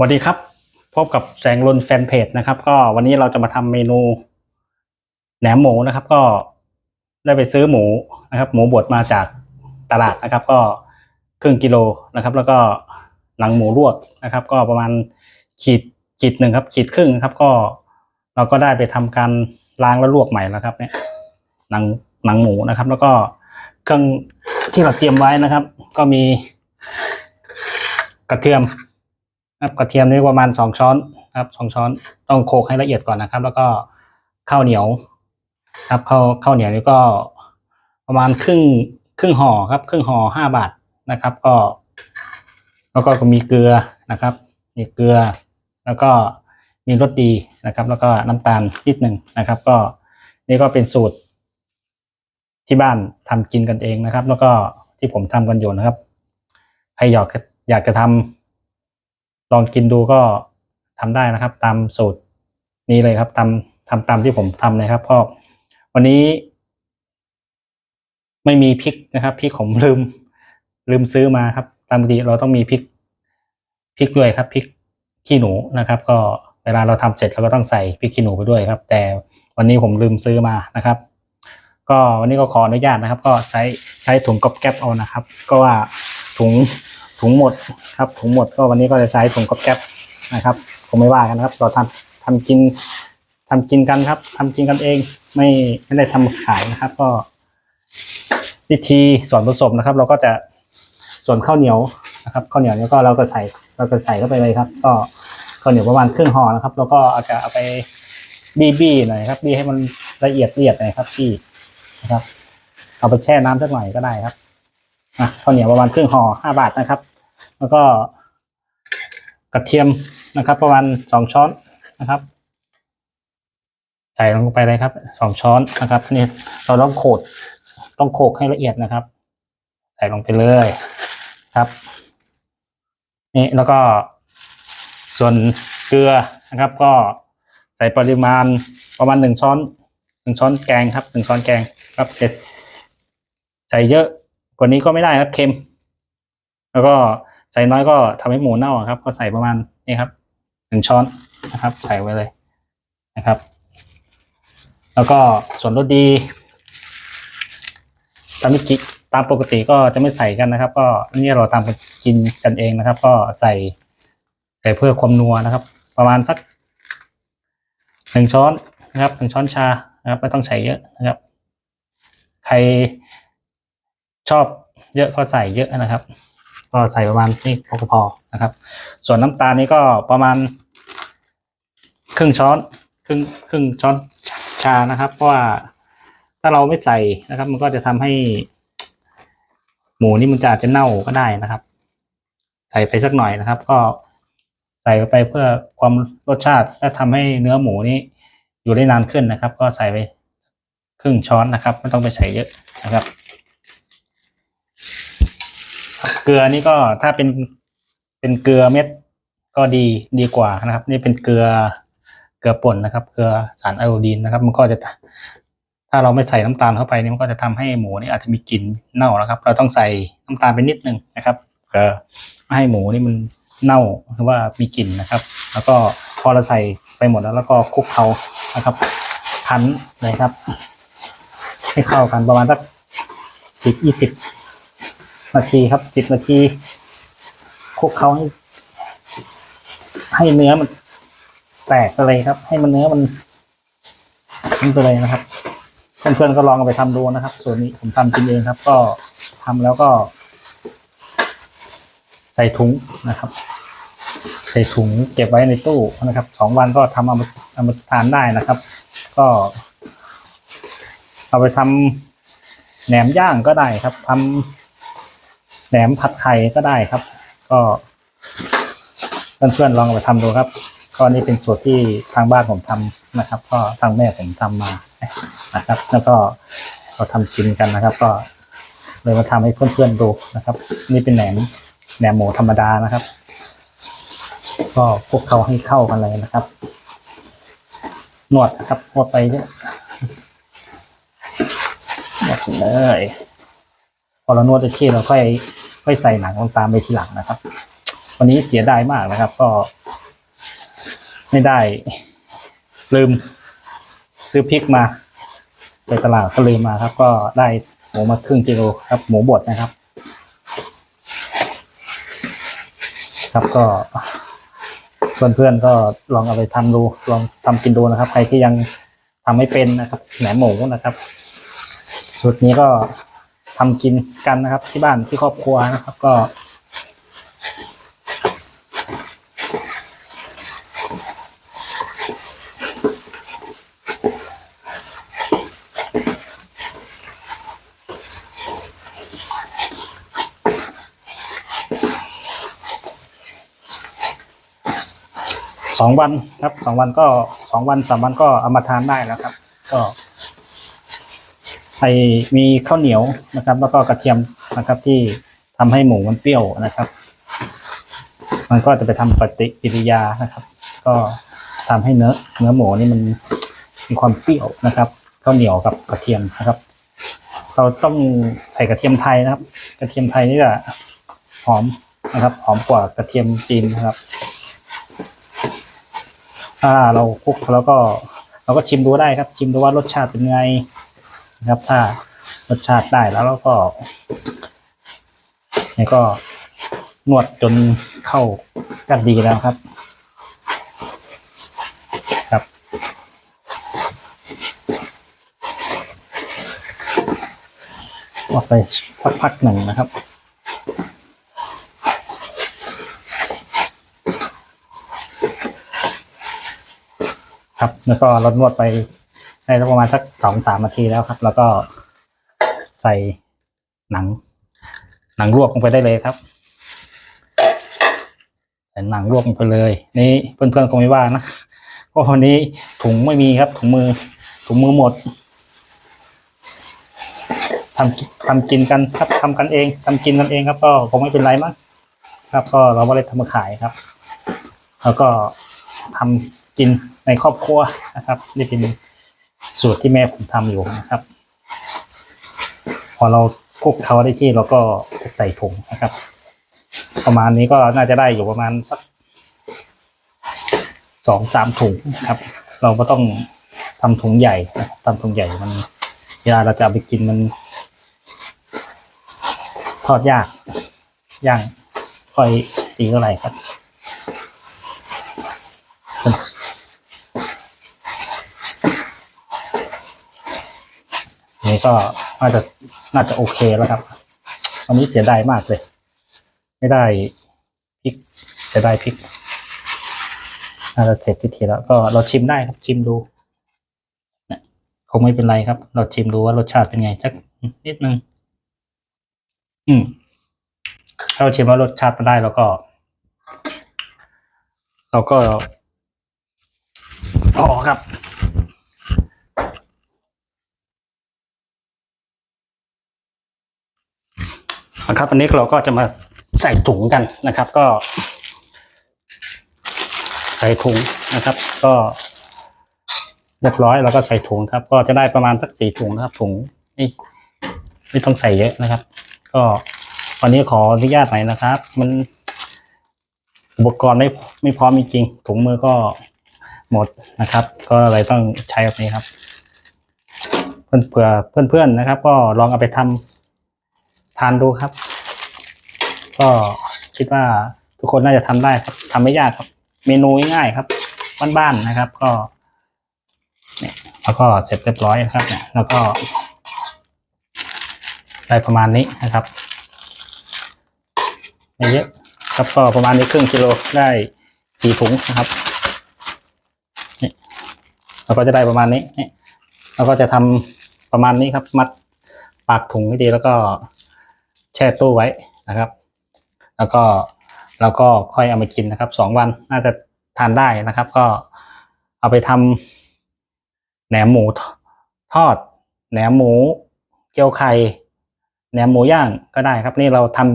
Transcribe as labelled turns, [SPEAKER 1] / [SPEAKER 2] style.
[SPEAKER 1] สวัสดีครับ พบกับแสงลนแฟนเพจนะครับ ก็วันนี้เราจะมาทำเมนูแหนมหมูนะครับ ก็ได้ไปซื้อหมูนะครับ หมูบดมาจากตลาดนะครับ ก็ครึ่งกิโลนะครับ แล้วก็หนังหมูลวกนะครับ ก็ประมาณขีดขีดหนึ่งครับ ขีดครึ่งครับ ก็เราก็ได้ไปทำการล้างแล้วลวกใหม่แล้วครับ เนี่ยหนังหนังหมูนะครับ แล้วก็เครื่องที่เราเตรียมไว้นะครับ ก็มีกระเทียม ครับกระเทียมนี่ประมาณสองช้อนครับสองช้อนต้องโขกให้ละเอียดก่อนนะครับ แล้วก็ข้าวเหนียว ครับข้าวข้าวเหนียวนี่ก็ประมาณครึ่งครึ่งห่อครับ ครึ่งห่อห้าบาทนะครับ ก็ แล้วก็มีเกลือนะครับ มีเกลือ แล้วก็มีรสดีนะครับ แล้วก็น้ำตาลนิดหนึ่งนะครับ ก็นี่ก็เป็นสูตร ที่บ้านทำกินกันเองนะครับ แล้วก็ที่ผมทำกันอยู่นะครับใครอยากอยากจะทำ ลองกินดูก็ทำได้นะครับ ตามสูตรนี้เลยครับทำทำตามที่ผมทำเลยครับเพราะวันนี้ ไม่มีพริกนะครับพริกผมลืม ลืมซื้อมาครับ ตามปกติเราต้องมีพริกพริกด้วยครับพริกขี้หนูนะครับ ก็เวลาเราทำเสร็จเราก็ต้องใส่พริกขี้หนูไปด้วยครับ แต่วันนี้ผมลืมซื้อมานะครับ ก็วันนี้ก็ขออนุญาตนะครับ ก็ใช้ใช้ถุงก๊อบแก๊บเอานะครับ ก็ว่าถุง ถุงหมดครับถุงหมดก็วันนี้ก็จะใช้ถุงก๊อบแก๊บนะครับผมไม่ว่ากันนะครับเราทำทำกินทำกินกันครับทำกินกันเองไม่ไม่ได้ทำขายนะครับ ก็วิธีส่วนผสมนะครับ เราก็จะส่วนข้าวเหนียวนะครับข้าวเหนียวนี้ก็เราก็ใส่เราก็ใส่เข้าไปเลยครับ ก็ข้าวเหนียวประมาณครึ่งห่อนะครับ แล้วก็อาจจะเอาไปบี้บี้หน่อยครับบี้ให้มันละเอียดละเอียดหน่อยครับบี้นะครับ เอาไปแช่น้ำสักหน่อยก็ได้ครับ อะข้าวเหนียวประมาณครึ่งห่อห้าบาทนะครับ แล้วก็กระเทียมนะครับ ประมาณสองช้อนนะครับ ใส่ลงไปเลยครับสองช้อนนะครับนี่เราต้องโขดต้องโขกให้ละเอียดนะครับ ใส่ลงไปเลยครับนี่แล้วก็ส่วนเกลือนะครับ ก็ใส่ปริมาณประมาณหนึ่งช้อนหนึ่งช้อนแกงครับหนึ่งช้อนแกงครับเสร็จใส่เยอะ กว่านี้ก็ไม่ได้ครับเค็ม แล้วก็ใส่น้อยก็ทำให้หมูเน่าครับ ก็ใส่ประมาณนี้ครับหนึ่งช้อนนะครับ ใส่ไว้เลยนะครับ แล้วก็ส่วนรสดีตามกิตามปกติก็จะไม่ใส่กันนะครับ ก็นี่เราทำกันกินกันเองนะครับ ก็ใส่ใส่เพื่อความนัวนะครับ ประมาณสักหนึ่งช้อนนะครับหนึ่งช้อนชานะครับไม่ต้องใส่เยอะนะครับ ใคร ชอบเยอะก็ใส่เยอะนะครับ ก็ใส่ประมาณนี้พอพอนะครับ ส่วนน้ำตาลนี้ก็ประมาณ ครึ่งช้อนครึ่งครึ่งช้อนชานะครับ เพราะว่าถ้าเราไม่ใส่นะครับ มันก็จะทำให้ หมูนี่มันจะอาจจะเน่าก็ได้นะครับ ใส่ไปสักหน่อยนะครับ ก็ใส่ไปเพื่อความรสชาติและทำให้เนื้อหมูนี้อยู่ได้นานขึ้นนะครับ ก็ใส่ไปครึ่งช้อนนะครับ ไม่ต้องไปใส่เยอะนะครับ เกลือนี่ก็ถ้าเป็นเป็นเกลือเม็ดก็ดีดีกว่านะครับ นี่เป็นเกลือเกลือป่นนะครับ เกลือสารไอโอดีนนะครับ มันก็จะ ถ้าเราไม่ใส่น้ำตาลเข้าไปนี่มันก็จะทำให้หมูนี่อาจจะมีกลิ่นเน่านะครับ เราต้องใส่น้ำตาลไปนิดนึงนะครับเพื่อไม่ให้หมูนี่มันเน่าหรือว่ามีกลิ่นนะครับ แล้วก็พอเราใส่ไปหมดแล้ว แล้วก็คลุกเคล้านะครับพันเลยครับ ให้เข้ากันประมาณสักสิบยี่สิบ นาทีครับสิบนาทีคลุกเขาให้ ให้เนื้อมันแตกไปเลยครับ ให้มันเนื้อมันนี่ไปเลยนะครับเพื่อนๆก็ลองเอาไปทำดูนะครับ ส่วนนี้ผมทำกินเองครับ ก็ทำแล้วก็ ใส่ถุงนะครับ ใส่ถุงเก็บไว้ในตู้นะครับสองวันก็ทำเอามาเอามาทานได้นะครับ ก็ เอาไปทำแหนมย่างก็ได้ครับทำ แหนมผัดไข่ก็ได้ครับ ก็เพื่อนๆลองไปทำดูครับก็นี่เป็นสูตรที่ทางบ้านผมทำนะครับ ก็ทางแม่ผมทำมานะครับ แล้วก็เราทำกินกันนะครับ ก็เลยมาทำให้เพื่อนๆดูนะครับ นี่เป็นแหนมแหนมหมูธรรมดานะครับ ก็พวกเขาให้เข้ากันเลยนะครับนวดนะครับนวดไปเนี่ยนวดเลยพอเรานวดได้ที่เราค่อย ค่อยใส่หนังลงตามไปทีหลังนะครับ วันนี้เสียดายมากนะครับ ก็ ไม่ได้ ลืม ซื้อพริกมาไปตลาดก็ลืมมาครับ ก็ได้หมูมาครึ่งกิโลครับ หมูบดนะครับ ครับก็เพื่อนๆก็ลองเอาไปทำดูลองทำกินดูนะครับ ใครที่ยังทำไม่เป็นนะครับแหนมหมูนะครับสูตรนี้ก็ ทำกินกันนะครับ ที่บ้านที่ครอบครัวนะครับ ก็ สองวันครับสองวันก็สองวันสามวันก็เอามาทานได้แล้วครับ ก็ ไอมีข้าวเหนียวนะครับ แล้วก็กระเทียมนะครับที่ทำให้หมูมันเปรี้ยวนะครับ มันก็จะไปทำปฏิกิริยานะครับ ก็ทำให้เนื้อเนื้อหมูนี่มันมีความเปรี้ยวนะครับข้าวเหนียวกับกระเทียมนะครับ เราต้องใส่กระเทียมไทยนะครับ กระเทียมไทยนี่จะหอมนะครับ หอมกว่ากระเทียมจีนนะครับถ้าเราคลุกแล้วก็เราก็ชิมดูได้ครับ ชิมดูว่ารสชาติเป็นไง นะครับถ้ารสชาติได้แล้วเราก็นี่ก็นวดจนเข้ากันดีแล้วครับ ครับออกไปสักพักหนึ่งนะครับครับแล้วก็เรานวดไป ได้ประมาณสักสองสามนาทีแล้วครับ แล้วก็ใส่หนัง หนังลวกลงไปได้เลยครับใส่หนังลวกลงไปเลย นี่เพื่อนๆคงไม่ว่านะเพราะวันนี้ถุงไม่มีครับ ถุงมือ ถุงมือหมดทำทำกินกันครับทำกันเองทำกินกันเองครับ ก็คงไม่เป็นไรมั้งครับ ก็เราไม่ได้ทำมาขายครับ แล้วก็ทำกินในครอบครัวนะครับนี่เป็น สูตรที่แม่ผมทำอยู่นะครับ พอเราคลุกเขาได้ที่เราก็ใส่ถุงนะครับ ประมาณนี้ก็น่าจะได้อยู่ประมาณสักสองสามถุงนะครับ เราก็ต้องทำถุงใหญ่ทำถุงใหญ่มันเวลาเราจะเอาไปกินมัน ทอดยากย่างค่อยตีเท่าไหร่ครับ ก็น่าจะน่าจะโอเคแล้วครับวันนี้เสียดายมากเลย ไม่ได้พริกเสียดายพริกน่าจะเสร็จพิธีแล้วก็เราชิมได้ครับชิมดูคงไม่เป็นไรครับ เราชิมดูว่ารสชาติเป็นไงสักนิดนึง อืมถ้าเราชิมว่ารสชาติมันได้แล้วก็ เราก็พอครับ นะครับอันนี้เราก็จะมาใส่ถุงกันนะครับ ก็ ใส่ถุงนะครับ ก็เรียบร้อยแล้วก็ใส่ถุงครับ ก็จะได้ประมาณสักสี่ถุงนะครับ ถุงไม่ไม่ต้องใส่เยอะนะครับ ก็วันนี้ขออนุญาตหน่อยนะครับ มันอุปกรณ์ไม่ไม่พร้อมจริงถุงมือก็หมดนะครับ ก็เลยต้องใช้แบบนี้ครับ เพื่อนเผื่อเพื่อนๆนะครับ ก็ลองเอาไปทำทานดูครับ ก็คิดว่าทุกคนน่าจะทำได้ครับทำไม่ยากครับ เมนูง่ายครับบ้านๆนะครับ ก็เนี่ยแล้วก็เสร็จเรียบร้อยนะครับเนี่ยแล้วก็ ได้ประมาณนี้นะครับไม่เยอะครับก็ประมาณนี้ครึ่งกิโลได้สี่ถุงนะครับนี่เราก็จะได้ประมาณนี้นี่เราก็จะทำประมาณนี้ครับ มัดปากถุงให้ดีแล้วก็แช่ตู้ไว้นะครับ แล้วก็เราก็ค่อยเอามากินนะครับสองวันน่าจะทานได้นะครับ ก็เอาไปทำแหนมหมูทอด แหนมหมูเกี๊ยวไข่แหนมหมูย่างก็ได้ครับนี่เราทำ